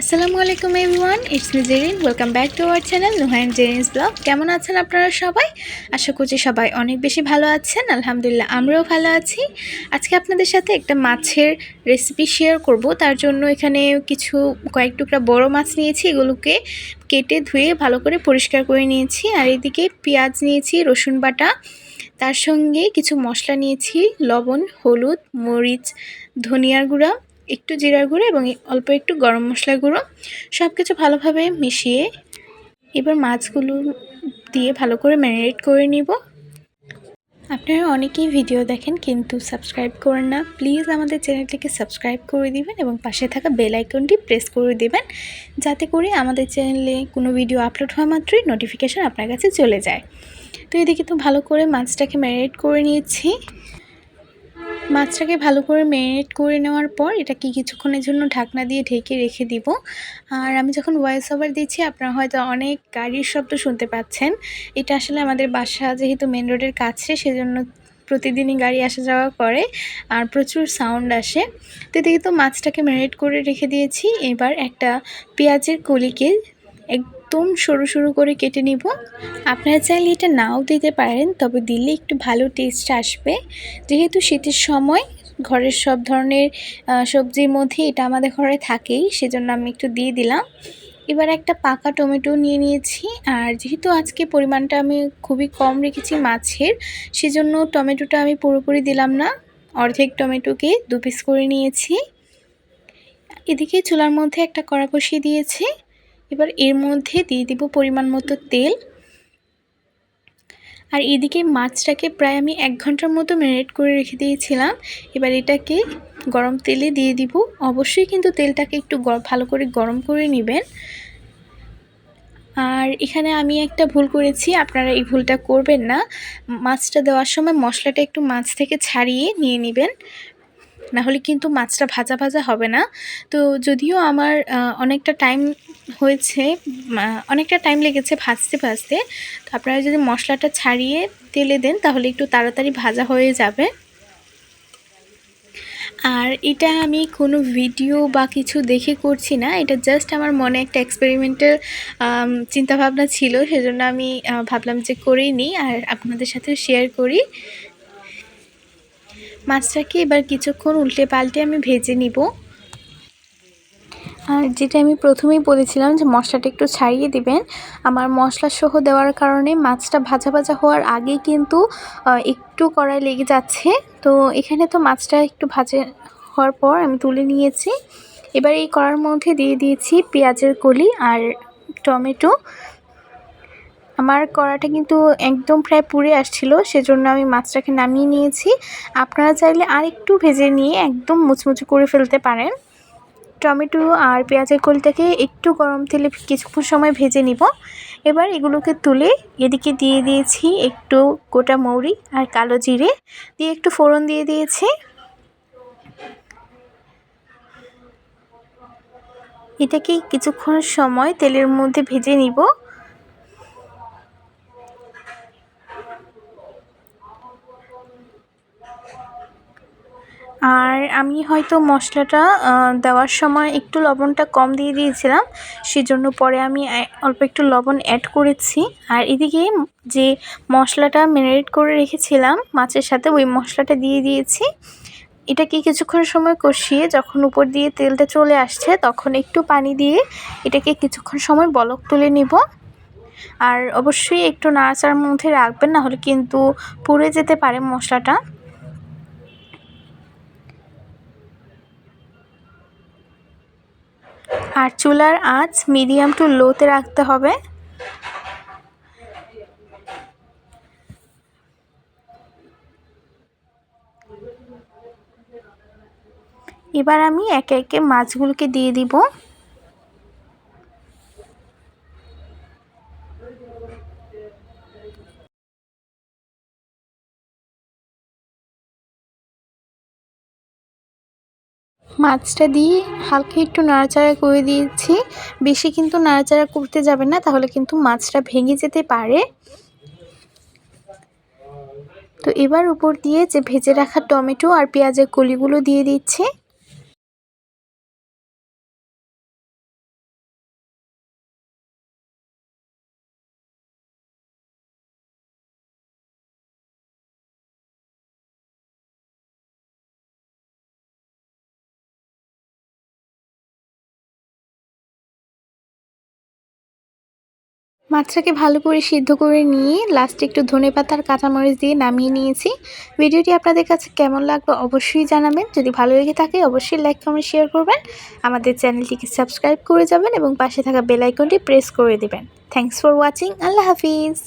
আসসালামু আলাইকুম everyone, it's me Zerin welcome back to our channel Nuhain Zerin's blog. কেমন আছেন আপনারা সবাই? আশা করছি সবাই অনেক বেশি ভালো আছেন, আলহামদুলিল্লাহ আমরাও ভালো আছি। আজকে আপনাদের সাথে একটা মাছের রেসিপি শেয়ার করব, তার জন্য এখানে কিছু কয়েক টুকরা বড় মাছ নিয়েছি, এগুলোকে কেটে ধুয়ে ভালো করে পরিষ্কার করে নিয়েছি, আর এদিকে পেঁয়াজ নিয়েছি, রসুন বাটা, তার সঙ্গে কিছু মশলা নিয়েছি, লবণ, হলুদ, মরিচ, ধনিয়ার গুঁড়া একটু জিরার গুঁড়ো এবং অল্প একটু গরম মশলার গুঁড়ো সব কিছু ভালোভাবে মিশিয়ে এবার মাছগুলো দিয়ে ভালো করে ম্যারিনেট করে নিব। আপনারা অনেকেই ভিডিও দেখেন কিন্তু সাবস্ক্রাইব করেন না। প্লিজ আমাদের চ্যানেলটিকে সাবস্ক্রাইব করে দিবেন এবং পাশে থাকা বেল আইকনটি প্রেস করে দিবেন যাতে করে আমাদের চ্যানেলে কোনো ভিডিও আপলোড হওয়া মাত্রই নোটিফিকেশান আপনার কাছে চলে যায়। তো এদিকে তো ভালো করে মাছটাকে ম্যারিনেট করে নিয়েছি। মাছটাকে ভালো করে ম্যারিনেট করে নেওয়ার পর এটাকে কিছুক্ষণের জন্য ঢাকনা দিয়ে ঢেকে রেখে দিব। আর আমি যখন ভয়েস ওভার দিচ্ছি, আপনারা হয়তো অনেক গাড়ির শব্দ শুনতে পাচ্ছেন। এটা আসলে আমাদের বাসা যেহেতু মেন রোডের কাছে, সেজন্য প্রতিদিনই গাড়ি আসা যাওয়া করে আর প্রচুর সাউন্ড আসে। তো এদিকে তো মাছটাকে ম্যারিনেট করে রেখে দিয়েছি। এবার একটা পেঁয়াজের কলিকে একদম সরু সরু করে কেটে নিব। আপনারা চাইলে এটা নাও দিতে পারেন, তবে দিলে একটু ভালো টেস্ট আসবে। যেহেতু শীতের সময়, ঘরের সব ধরনের সবজির মধ্যে এটা আমাদের ঘরে থাকেই, সেজন্য আমি একটু দিয়ে দিলাম। এবার একটা পাকা টমেটো নিয়ে নিয়েছি, আর যেহেতু আজকে পরিমাণটা আমি খুবই কম রেখেছি মাছের, সেজন্য টমেটোটা আমি পুরোপুরি দিলাম না। অর্ধেক টমেটোকে দু পিস করে নিয়েছি। এদিকে চুলার মধ্যে একটা কড়া বসিয়ে দিয়েছি। এবার এর মধ্যে দিয়ে দিব পরিমাণ মতো তেল। আর এদিকে মাছটাকে প্রায় আমি এক ঘণ্টার মতো ম্যারিনেট করে রেখে দিয়েছিলাম। এবার এটাকে গরম তেলে দিয়ে দিব। অবশ্যই কিন্তু তেলটাকে একটু ভালো করে গরম করে নেবেন। আর এখানে আমি একটা ভুল করেছি, আপনারা এই ভুলটা করবেন না। মাছটা দেওয়ার সময় মশলাটা একটু মাছ থেকে ছাড়িয়ে নিয়ে নেবেন। নাহলে কিন্তু মাছটা ভাজা ভাজা হবে না। তো যদিও আমার অনেকটা টাইম হয়েছে অনেকটা টাইম লেগেছে ভাজতে ভাজতে। তো আপনারা যদি মশলাটা ছাড়িয়ে তেলে দেন, তাহলে একটু তাড়াতাড়ি ভাজা হয়ে যাবে। আর এটা আমি কোনো ভিডিও বা কিছু দেখে করছি না, এটা জাস্ট আমার মনে একটা এক্সপেরিমেন্টাল চিন্তাভাবনা ছিল। সেজন্য আমি ভাবলাম যে করেই নিই, আর আপনাদের সাথে শেয়ার করি। মাছটাকে এবার কিছুক্ষণ উল্টে পাল্টে আমি ভেজে নিব। আর যেটা আমি প্রথমেই বলেছিলাম যে মশলাটা একটু ছাড়িয়ে দিবেন, আমার মশলা সহ দেওয়ার কারণে মাছটা ভাজা ভাজা হওয়ার আগেই কিন্তু একটু কড়াই লেগে যাচ্ছে। তো এখানে তো মাছটা একটু ভাজা হওয়ার পর আমি তুলে নিয়েছি। এবার এই কড়ার মধ্যে দিয়ে দিয়েছি পেঁয়াজের কলি আর টমেটো। আমার কড়াটা কিন্তু একদম প্রায় পুড়ে আসছিল, সেজন্য আমি মাছটাকে নামিয়ে নিয়েছি। আপনারা চাইলে আর একটু ভেজে নিয়ে একদম মুচমুচে করে ফেলতে পারেন। টমেটো আর পেঁয়াজের কলিটাকে একটু গরম তেলে কিছুক্ষণ সময় ভেজে নিব। এবার এগুলোকে তুলে এদিকে দিয়ে দিয়েছি একটু গোটা মৌরি আর কালো জিরে, দিয়ে একটু ফোড়ন দিয়ে দিয়েছি। এটাকে কিছুক্ষণ সময় তেলের মধ্যে ভেজে নিব। আর আমি হয়তো মশলাটা দেওয়ার সময় একটু লবণটা কম দিয়ে দিয়েছিলাম, সেজন্য পরে আমি অল্প একটু লবণ অ্যাড করেছি। আর এদিকে যে মশলাটা ম্যারিনেট করে রেখেছিলাম, মাছের সাথে ওই মশলাটা দিয়ে দিয়েছি। এটাকে কিছুক্ষণ সময় কষিয়ে যখন উপর দিয়ে তেলটা চলে আসছে, তখন একটু পানি দিয়ে এটাকে কিছুক্ষণ সময় বলক তুলে নিব। আর অবশ্যই একটু নাড়াচাড়ার মধ্যে রাখবেন না হলে কিন্তু পুড়ে যেতে পারে মশলাটা। আর চুলার আঁচ মিডিয়াম টু লোতে রাখতে হবে। এবার আমি একে একে মাছগুলোকে দিয়ে দিব। মাছটা দিয়ে হালকা একটু নাড়াচাড়া করে দিয়েছি। বেশি কিন্তু নাড়াচাড়া করতে যাবে না, তাহলে কিন্তু মাছটা ভেঙে যেতে পারে। তো এবার উপর দিয়ে যে ভেজে রাখা টমেটো আর পেঁয়াজের কলিগুলো দিয়ে দিচ্ছি। মাছটাকে ভালো করে সিদ্ধ করে নিয়ে লাস্টে একটু ধনে পাতার কাঁচামরিচ দিয়ে নামিয়ে নিয়েছি। ভিডিওটি আপনাদের কাছে কেমন লাগবে অবশ্যই জানাবেন। যদি ভালো লেগে থাকে অবশ্যই লাইক কমেন্ট শেয়ার করবেন। আমাদের চ্যানেলটিকে সাবস্ক্রাইব করে যাবেন এবং পাশে থাকা বেল আইকনটি প্রেস করে দেবেন। থ্যাংকস ফর ওয়াচিং আল্লাহ হাফিজ।